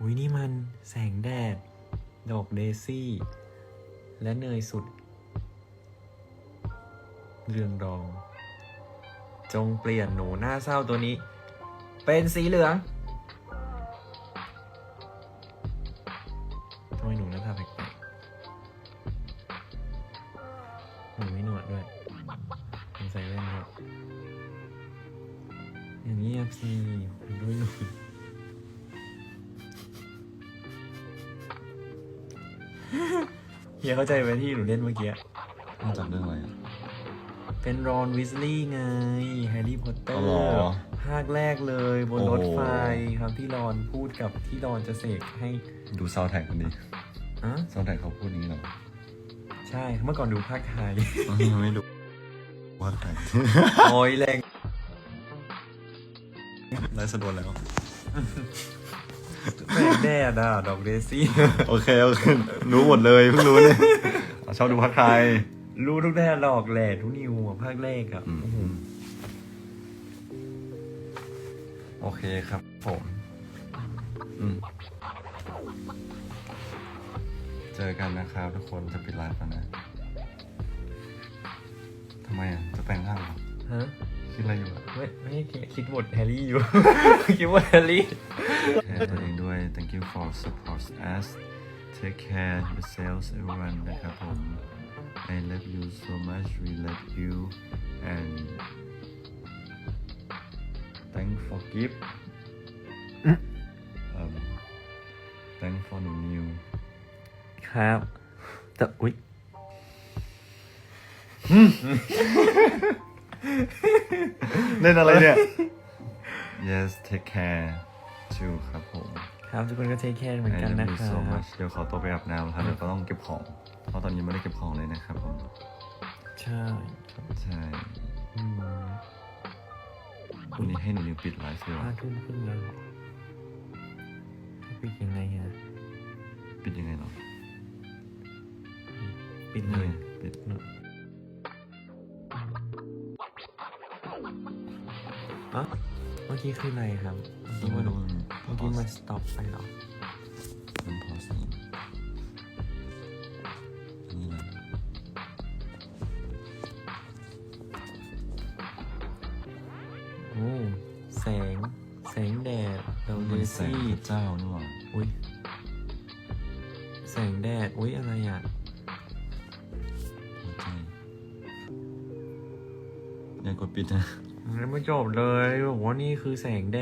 อุ้ยนี่มันแสงแดด ดอกเดซี่ และเนยสุด เรืองรอง จงเปลี่ยนหนูหน้าเศร้าตัวนี้ เป็นสีเหลืองทำไมหนูหน้าตาแปลกๆหนูไม่หนวดด้วยหนูใส่แว่นด้วยอย่างนี้ยบสิด้วยหนู เฮียเข้าใจไหมที่หนูเล่นเมื่อกี้ มาจากเรื่องอะไรอะ เป็นรอนวิสลีย์ไง แฮร์รี่พอตเตออ๋อร์เหรอภาคแรกเลยบนโอ้รถไฟครับที่รอนพูดกับที่รอนจะเสกให้ดูซาวแท็กกันดิอะซาวแท็กเขาพูดอย่างนี้เหรอใช่เมื่อก่อนดูภาคไทยยังไม่ดูว่าใครโอ้ยแรง ไลฟ์สะดวนแล้วแสง แดดอะดอกเดซี่โอเคโอเครู้หมดเลยเพิ่งรู้เนี่ยชอบดูพักไทยรู้ทุกแดดหลอกแหล่ทุกนิวอะภาคแรกอะอืมโอ้โหโอเคครับผมอืมเจอกันนะครับ ทุกคนจะปิดไลฟ์แล้วนะทำไมอะ จะแปลงร่างเหรอฮะ คิดอะไรอยู่อะไม่ไม่คิดคิดบทแฮร์รี่อยู่ คิดว่าแฮร์รี่แคร์ตัวเองด้วย thank you for support us take care yourselves everyone นะครับผม I love you so much we love you and thank for gift um thank for new new ครับแต่อุ๊ย เล่นอะไรเนี่ย yes take care too ครับผมครับทุกคนก็เทคแคร์เหมือน I กัน love นะ you ครั so บ much เดี๋ยวขอตัวไปอาบน้ำแล้วครับเดี๋ยวก็ต้องเก็บของ เพราะตอนนี้ไม่ได้เก็บของเลยนะครับผม ใช่ครับใช่อืมวันนี้ให้หนูนิวปิดไลฟ์เลยเหรอห้าทุ่มครึ่งแล้วเหรอให้ปิดยังไงฮะปิดยังไงเหรอปิดเลเลยยปิด อ๋อเมื่อกี้คืออะไรครับ เมื่อกี้ไม่มันรู้เมื่อกี้มันสต็อปไปเหรอมันพอสินี่แหละโอ้แสง แสงแดดดาวเดมันแสงซี่พระเจ้านี่หว่าอุ้ยแสงแดด อุ้ยอะไรอะ หัวใจอย่ากดปิดนะยัง ไม่จบเลยบอกว่านี่คือแสงแด